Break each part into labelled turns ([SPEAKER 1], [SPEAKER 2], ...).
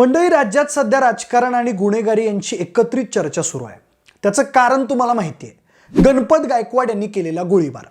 [SPEAKER 1] मंडळी राज्यात सध्या राजकारण आणि गुन्हेगारी यांची एकत्रित चर्चा सुरू आहे. त्याचं कारण तुम्हाला माहिती आहे. गणपत गायकवाड यांनी केलेला गोळीबार.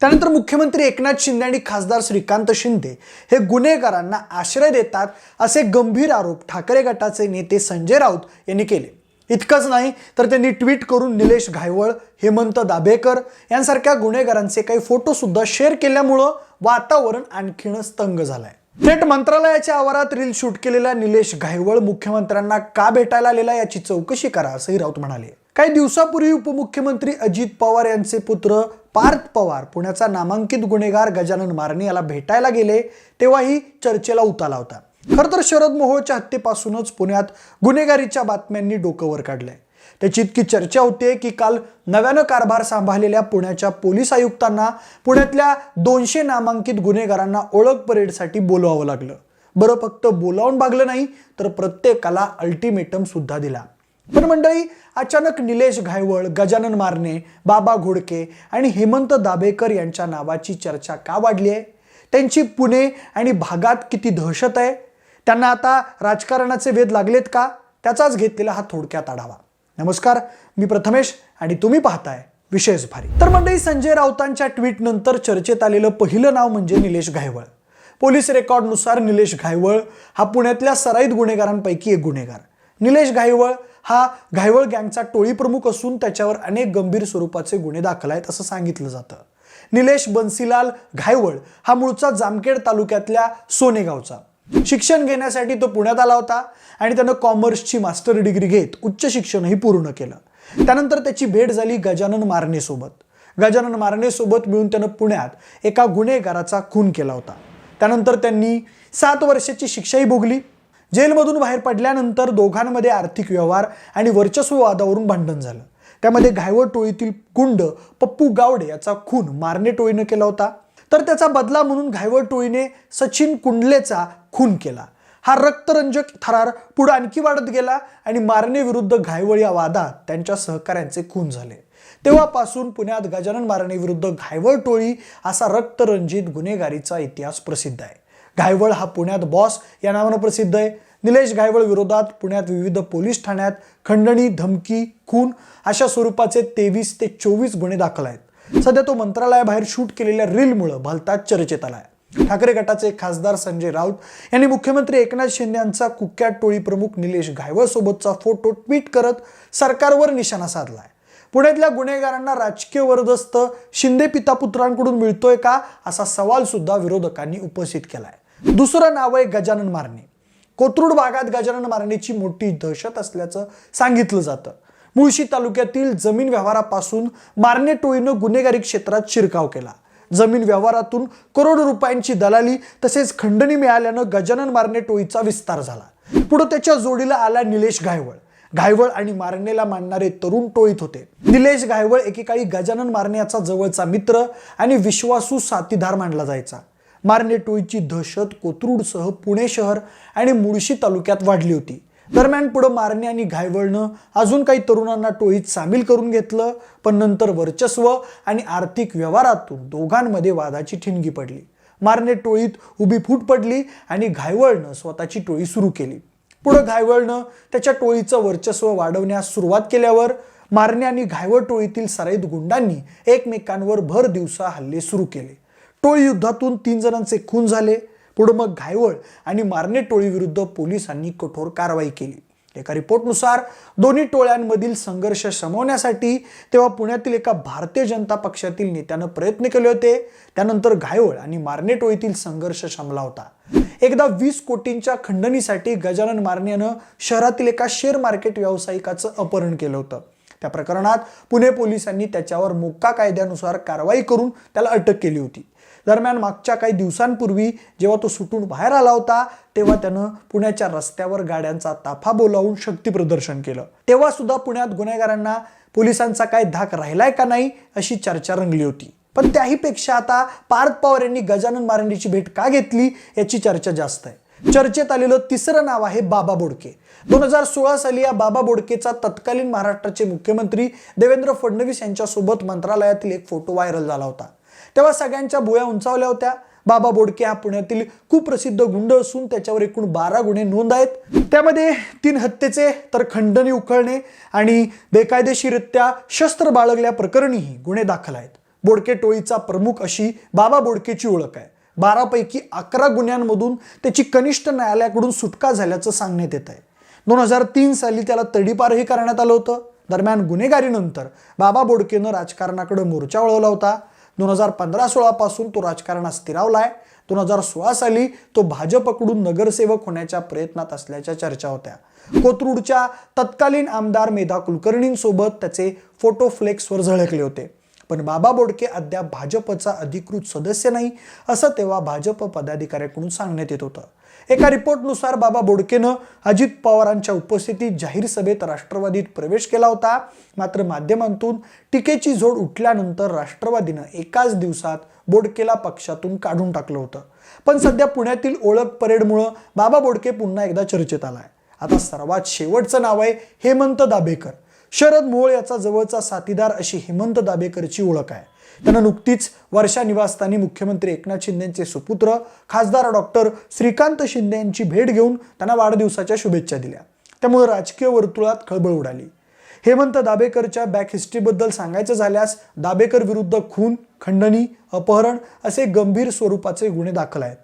[SPEAKER 1] त्यानंतर मुख्यमंत्री एकनाथ शिंदे आणि खासदार श्रीकांत शिंदे हे गुन्हेगारांना आश्रय देतात असे गंभीर आरोप ठाकरे गटाचे नेते संजय राऊत यांनी केले. इतकंच नाही तर त्यांनी ट्विट करून निलेश घायवळ हेमंत दाभेकर यांसारख्या गुन्हेगारांचे काही फोटोसुद्धा शेअर केल्यामुळं वातावरण आणखीनच तंग आहे थेट मंत्रालयाच्या आवारात रील शूट केलेला निलेश घायवळ मुख्यमंत्र्यांना का भेटायला आलेला याची चौकशी करा असंही राऊत म्हणाले. काही दिवसापूर्वी उपमुख्यमंत्री अजित पवार यांचे पुत्र पार्थ पवार पुण्याचा नामांकित गुन्हेगार गजानन मारणे याला भेटायला गेले तेव्हाही चर्चेला उताला होता. खरं तर शरद मोहोळच्या हत्येपासूनच पुण्यात गुन्हेगारीच्या बातम्यांनी डोकं वर काढलंय. त्याची इतकी चर्चा होते की काल नव्यानं कारभार सांभाळलेल्या पुण्याच्या पोलीस आयुक्तांना पुण्यातल्या दोनशे नामांकित गुन्हेगारांना ओळख परेडसाठी बोलवावं लागलं. बरं फक्त बोलावून भागलं नाही तर प्रत्येकाला अल्टिमेटम सुद्धा दिला. पण मंडळी अचानक निलेश घायवळ गजानन मारणे बाबा घोडके आणि हेमंत दाबेकर यांच्या नावाची चर्चा का वाढली आहे त्यांची पुणे आणि भागात किती दहशत आहे? त्यांना आता राजकारणाचे वेध लागलेत का? त्याचाच घेतलेला हा थोडक्यात आढावा. नमस्कार मी प्रथमेश आणि तुम्ही पाहताय विशेष भारी तर मंडळी संजय राऊतांच्या ट्विट नंतर चर्चेत आलेलं पहिलं नाव म्हणजे निलेश घायवळ. पोलीस रेकॉर्डनुसार निलेश घायवळ हा पुण्यातल्या सराईत गुन्हेगारांपैकी एक गुन्हेगार. निलेश घायवळ हा घायवळ गँगचा टोळी प्रमुख असून त्याच्यावर अनेक गंभीर स्वरूपाचे गुन्हे दाखल आहेत असं सांगितलं जातं. निलेश बन्सीलाल घायवळ हा मूळचा जामखेड तालुक्यातल्या सोनेगावचा. शिक्षण घेण्यासाठी तो पुण्यात आला होता आणि त्यानं कॉमर्सची मास्टर डिग्री घेत उच्च शिक्षणही पूर्ण केलं. त्यानंतर त्याची भेट झाली गजानन मारणेसोबत गजानन मारणेसोबत मिळून त्यानं पुण्यात एका गुन्हेगाराचा खून केला होता. त्यानंतर त्यांनी सात वर्षाची शिक्षाही भोगली. जेलमधून बाहेर पडल्यानंतर दोघांमध्ये आर्थिक व्यवहार आणि वर्चस्व वादावरून भांडण झालं. त्यामध्ये घायवळ टोळीतील गुंड पप्पू गावडे याचा खून मारणे टोळीनं केला होता. तर त्याचा बदला म्हणून घायवळ टोळीने सचिन कुंडलेचा खून केला. हा रक्तरंजक थरार पुढे आणखी वाढत गेला आणि मारणेविरुद्ध घायवळ या वादात त्यांच्या सहकाऱ्यांचे खून झाले. तेव्हापासून पुण्यात गजानन मारणेविरुद्ध घायवळ टोळी असा रक्तरंजित गुन्हेगारीचा इतिहास प्रसिद्ध आहे. घायवळ हा पुण्यात बॉस या नावानं प्रसिद्ध आहे. निलेश घायवळ विरोधात पुण्यात विविध पोलीस ठाण्यात खंडणी धमकी खून अशा स्वरूपाचे तेवीस ते चोवीस गुन्हे दाखल आहेत. सध्या तो मंत्रालयाबाहेर शूट केलेल्या रीलमुळं भलताच चर्चेत आलाय. ठाकरे गटाचे खासदार संजय राऊत यांनी मुख्यमंत्री एकनाथ शिंदे यांचा कुख्यात टोळी प्रमुख निलेश घायवळ सोबतचा फोटो ट्विट करत सरकारवर निशाणा साधलाय. पुण्यातल्या गुन्हेगारांना राजकीय वरदस्त शिंदे पिता पुत्रांकडून मिळतोय का असा सवाल सुद्धा विरोधकांनी उपस्थित केलाय. दुसरं नाव आहे गजानन मारणे. कोथरूड भागात गजानन मारणेची मोठी दहशत असल्याचं सांगितलं जातं. मुळशी तालुक्यातील जमीन व्यवहारापासून मारणे टोळीनं गुन्हेगारी क्षेत्रात शिरकाव केला. जमीन व्यवहारातून करोडो रुपयांची दलाली तसेच खंडणी मिळाल्यानं गजानन मारणे टोळीचा विस्तार झाला. पुढे त्याच्या जोडीला आला निलेश घायवळ. घायवळ आणि मारणेला मानणारे तरुण टोळीत होते. निलेश घायवळ एकेकाळी गजानन मारण्याचा जवळचा मित्र आणि विश्वासू साथीदार मानला जायचा. मारणे टोळीची दहशत कोथरूडसह पुणे शहर आणि मुळशी तालुक्यात वाढली होती. दरम्यान पुढं मारणे आणि घायवळणं अजून काही तरुणांना टोळीत सामील करून घेतलं पण नंतर वर्चस्व आणि आर्थिक व्यवहारातून दोघांमध्ये वादाची ठिणगी पडली. मारणे टोळीत उभी फूट पडली आणि घायवळनं स्वतःची टोळी सुरू केली. पुढं घायवळनं त्याच्या टोळीचं वर्चस्व वाढवण्यास सुरुवात केल्यावर मारणे आणि घायवळ टोळीतील सराईत गुंडांनी एकमेकांवर भर दिवसा हल्ले सुरू केले. टोळी युद्धातून तीन जणांचे खून झाले. पुढं मग घायवळ आणि मारणे टोळीविरुद्ध पोलिसांनी कठोर कारवाई केली. एका रिपोर्टनुसार दोन्ही टोळ्यांमधील संघर्ष शमवण्यासाठी तेव्हा पुण्यातील एका भारतीय जनता पक्षातील नेत्यानं प्रयत्न केले होते. त्यानंतर घायवळ आणि मारणे टोळीतील संघर्ष शमला होता. एकदा वीस कोटींच्या खंडणीसाठी गजानन मारण्यानं शहरातील एका शेअर मार्केट व्यावसायिकाचं अपहरण केलं होतं. त्या प्रकरणात पुणे पोलिसांनी त्याच्यावर मोक्का कायद्यानुसार कारवाई करून त्याला अटक केली होती. दरम्यान मागच्या काही दिवसांपूर्वी जेव्हा तो सुटून बाहेर आला होता तेव्हा त्यानं पुण्याच्या रस्त्यावर गाड्यांचा ताफा बोलावून शक्ती प्रदर्शन केलं. तेव्हा सुद्धा पुण्यात गुन्हेगारांना पोलिसांचा काय धाक राहिलाय का नाही अशी चर्चा रंगली होती. पण त्याहीपेक्षा आता पार्थ पवार यांनी गजानन मारंडीची भेट का घेतली याची चर्चा जास्त आहे. चर्चेत आलेलं तिसरं नाव आहे बाबा बोडके. दोन हजार सोळा साली या बाबा बोडकेचा तत्कालीन महाराष्ट्राचे मुख्यमंत्री देवेंद्र फडणवीस यांच्यासोबत मंत्रालयातील एक फोटो व्हायरल झाला होता. तेव्हा सगळ्यांच्या भुया उंचावल्या होत्या. बाबा बोडके हा पुण्यातील कुप्रसिद्ध गुंड असून त्याच्यावर एकूण बारा गुन्हे नोंद आहेत. त्यामध्ये तीन हत्येचे तर खंडणी उकळणे आणि बेकायदेशीररित्या शस्त्र बाळगल्या प्रकरणीही गुन्हे दाखल आहेत. बोडके टोळीचा प्रमुख अशी बाबा बोडकेची ओळख आहे. बारापैकी अकरा गुन्ह्यांमधून त्याची कनिष्ठ न्यायालयाकडून सुटका झाल्याचं सांगण्यात येत आहे. दोन हजार तीन साली त्याला तडीपारही करण्यात आलं होतं. दरम्यान गुन्हेगारीनंतर बाबा बोडकेनं राजकारणाकडे मोर्चा वळवला होता. दोन हजार पंधरा सोळापासून तो राजकारणात स्थिरावलाय. दोन हजार सोळा साली तो भाजपकडून नगरसेवक होण्याच्या प्रयत्नात असल्याच्या चर्चा होत्या. कोथरूडच्या तत्कालीन आमदार मेधा कुलकर्णींसोबत त्याचे फोटो फ्लेक्सवर झळकले होते. पण बाबा बोडके अद्याप भाजपचा अधिकृत सदस्य नाही असं तेव्हा भाजप पदाधिकाऱ्याकडून सांगण्यात येत होतं. एका रिपोर्टनुसार बाबा बोडकेनं अजित पवारांच्या उपस्थितीत जाहीर सभेत राष्ट्रवादीत प्रवेश केला होता. मात्र माध्यमांतून टीकेची झोड उठल्यानंतर राष्ट्रवादीनं एकाच दिवसात बोडकेला पक्षातून काढून टाकलं होतं. पण सध्या पुण्यातील ओळख परेडमुळं बाबा बोडके पुन्हा एकदा चर्चेत आलाय. आता सर्वात शेवटचं नाव आहे हेमंत दाभेकर. शरद मोहोळ याचा जवळचा साथीदार अशी हेमंत दाबेकरची ओळख आहे. त्यांना नुकतीच वर्षा निवासस्थानी मुख्यमंत्री एकनाथ शिंदेचे सुपुत्र खासदार डॉक्टर श्रीकांत शिंदे यांची भेट घेऊन त्यांना वाढदिवसाच्या शुभेच्छा दिल्या. त्यामुळे राजकीय वर्तुळात खळबळ उडाली. हेमंत दाबेकरच्या बॅक हिस्ट्रीबद्दल सांगायचं झाल्यास दाबेकर विरुद्ध खून खंडणी अपहरण असे गंभीर स्वरूपाचे गुन्हे दाखल आहेत.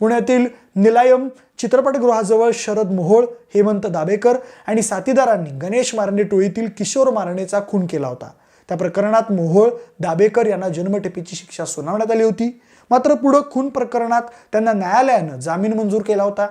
[SPEAKER 1] पुण्यातील निलायम चित्रपटगृहाजवळ शरद मोहोळ हेमंत दाभेकर आणि साथीदारांनी गणेश मारणे टोळीतील किशोर मारणेचा खून केला होता. त्या प्रकरणात मोहोळ दाभेकर यांना जन्मठेपेची शिक्षा सुनावण्यात आली होती. मात्र पुढं खून प्रकरणात त्यांना न्यायालयानं जामीन मंजूर केला होता.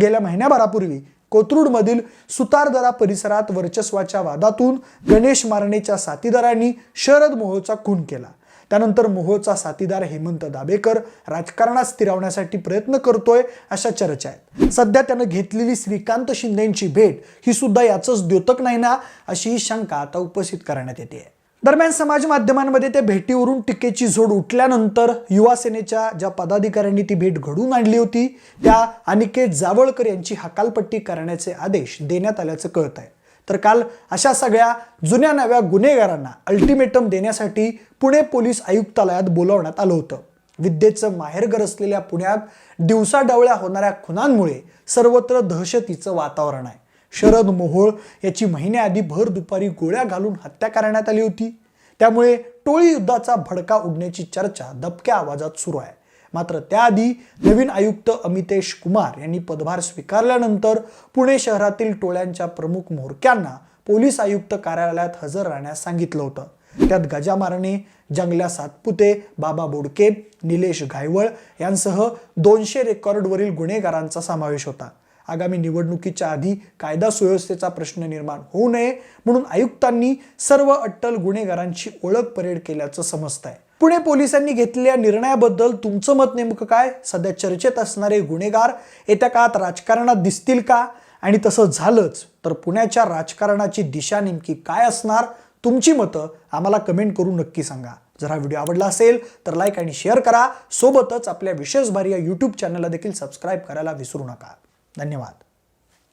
[SPEAKER 1] गेल्या महिन्याभरापूर्वी कोथरूडमधील सुतारदरा परिसरात वर्चस्वाच्या वादातून गणेश मारणेच्या साथीदारांनी शरद मोहोळचा खून केला. त्यानंतर मोहोळचा साथीदार हेमंत दाभेकर राजकारणात स्थिरावण्यासाठी प्रयत्न करतोय अशा चर्चा आहेत. सध्या त्यानं घेतलेली श्रीकांत शिंदेची भेट ही सुद्धा याचंच द्योतक नाही ना अशी शंका आता उपस्थित करण्यात येते. दरम्यान समाज माध्यमांमध्ये त्या भेटीवरून टीकेची झोड उठल्यानंतर युवा सेनेच्या ज्या पदाधिकाऱ्यांनी ती भेट घडवून आणली होती त्या अनिकेत जावळकर यांची हकालपट्टी करण्याचे आदेश देण्यात आल्याचं कळत आहे तर काल अशा सगळ्या जुन्या नव्या गुन्हेगारांना अल्टिमेटम देण्यासाठी पुणे पोलीस आयुक्तालयात बोलावण्यात आलं होतं. विद्येचं माहेरघर असलेल्या पुण्यात दिवसाढवळ्या होणाऱ्या खुनांमुळे सर्वत्र दहशतीचं वातावरण आहे. शरद मोहोळ याची महिन्याआधी भर दुपारी गोळ्या घालून हत्या करण्यात आली होती. त्यामुळे टोळी युद्धाचा भडका उडण्याची चर्चा दबक्या आवाजात सुरू आहे. मात्र त्याआधी नवीन आयुक्त अमितेश कुमार यांनी पदभार स्वीकारल्यानंतर पुणे शहरातील टोळ्यांच्या प्रमुख म्होरक्यांना पोलीस आयुक्त कार्यालयात हजर राहण्यास सांगितलं होतं. त्यात गजा मारणे जंगल्या सातपुते बाबा बोडके निलेश घायवळ यांसह दोनशे रेकॉर्डवरील गुन्हेगारांचा समावेश होता. आगामी निवडणुकीच्या आधी कायदा सुव्यवस्थेचा प्रश्न निर्माण होऊ नये म्हणून आयुक्तांनी सर्व अट्टल गुन्हेगारांची ओळख परेड केल्याचं समजत आहे पुणे पोलिसांनी घेतलेल्या निर्णयाबद्दल तुमचं मत नेमकं काय? सध्या चर्चेत असणारे गुन्हेगार येत्या काळात राजकारणात दिसतील का? आणि तसं झालंच तर पुण्याच्या राजकारणाची दिशा नेमकी काय असणार? तुमची मतं आम्हाला कमेंट करून नक्की सांगा. जर हा व्हिडिओ आवडला असेल तर लाईक आणि शेअर करा. सोबतच आपल्या विशेष भारी या यूट्यूब चॅनलला देखील सबस्क्राईब करायला विसरू नका. धन्यवाद.